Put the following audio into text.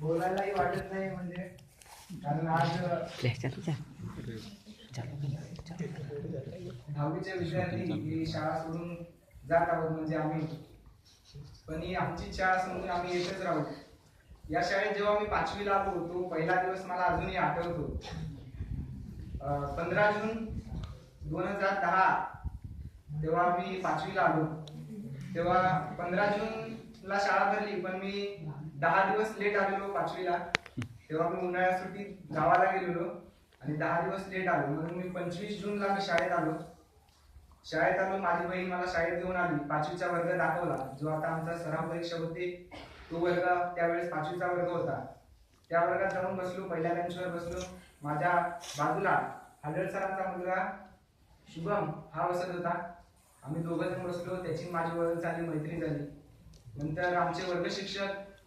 बोलायलाही वाटत नाही म्हणजे. कारण आज दहावीचे विद्यार्थी ही शाळा सोडून जात आहोत म्हणजे आम्ही. पण ही आमची शाळा समजून आम्ही येतच राहू. या शाळेत जेव्हा मी पाचवीला आलो तो पहिला दिवस मला अजूनही आठवतो. पंधरा जून दोन हजार दहा तेव्हा मी पाचवीला आलो. तेव्हा पंधरा तुला शाळा भरली पण मी दहा दिवस लेट आलेलो पाचवीला. तेव्हा मी उन्हाळ्या सुट्टीत गावाला गेलेलो आणि दहा दिवस लेट आलो. म्हणून मी पंचवीस जूनला मी शाळेत आलो. शाळेत आलो माझी बहीण मला शाळेत घेऊन आली. पाचवीचा वर्ग दाखवला. जो आता आमचा सराव परीक्षा होते तो वर्ग त्यावेळेस पाचवीचा वर्ग होता. त्या वर्गात जाऊन बसलो पहिल्या बेंचवर बसलो. माझ्या बाजूला हजर सरांचा मुलगा शुभम हा बसत होता. आम्ही दोघं जण बसलो. त्याची माझी ओळख झाली मैत्री झाली. नंतर आमचे वर्ग शिक्षक